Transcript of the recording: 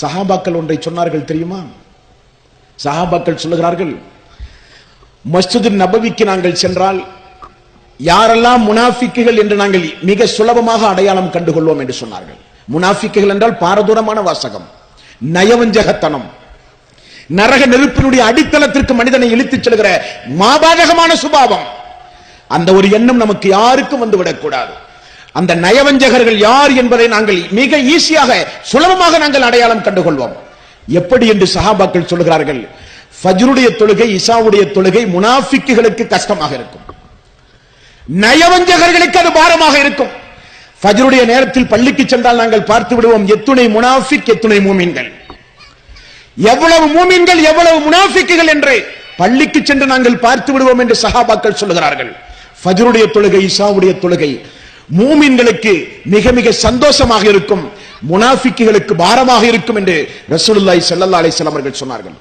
சஹாபாக்கள் ஒன்றை சொன்னார்கள் தெரியுமா? சஹாபாக்கள் சொல்லுகிறார்கள் மஸ்ஜிது நபவிக்கு நாங்கள் சென்றால் யாரெல்லாம் முனாஃபிக்குகள் என்று நாங்கள் மிக சுலபமாக அடையாளம் கண்டுகொள்வோம் என்று சொன்னார்கள். முனாஃபிக்குகள் என்றால் பாரதூரமான வாசகம் நயவஞ்சகத்தனம். நரக நெருப்பினுடைய அடித்தளத்திற்கு மனிதனை இழுத்துச் செல்கிற மாபாதகமான சுபாவம். அந்த ஒரு எண்ணம் நமக்கு யாருக்கும் வந்து விடக்கூடாது. அந்த நயவஞ்சகர்கள் யார் என்பதை நாங்கள் மிக ஈஸியாக சுலபமாக நாங்கள் அடையாளம் கண்டுகொள்வோம். எப்படி என்று சஹாபாக்கள் சொல்கிறார்கள் ஃபஜ்ருடைய தொழுகை இசாவுடைய தொழுகை முனாஃபிக்குகளுக்கு கஷ்டமாக இருக்கும். நயவஞ்சகர்களுக்கு அது பாரமாக இருக்கும். ஃபஜ்ருடைய நேரத்தில் பள்ளிக்கு சென்றால் நாங்கள் பார்த்து விடுவோம் எத்துணை முனாஃபிக் எத்துணை மூமின்கள். எவ்வளவு மூமின்கள் எவ்வளவு முனாஃபிக்குகள் என்று பள்ளிக்கு சென்று நாங்கள் பார்த்து விடுவோம் என்று சஹாபாக்கள் சொல்லுகிறார்கள். ஃபஜ்ருடைய தொழுகை இசாவுடைய தொழுகை மூமின்களுக்கு மிக மிக சந்தோஷமாக இருக்கும் முனாஃபிக்குகளுக்கு பாரமாக இருக்கும் என்று ரசூலுல்லாய் செல்லல்லாலை அலைஹி அவர்கள் சொன்னார்கள்.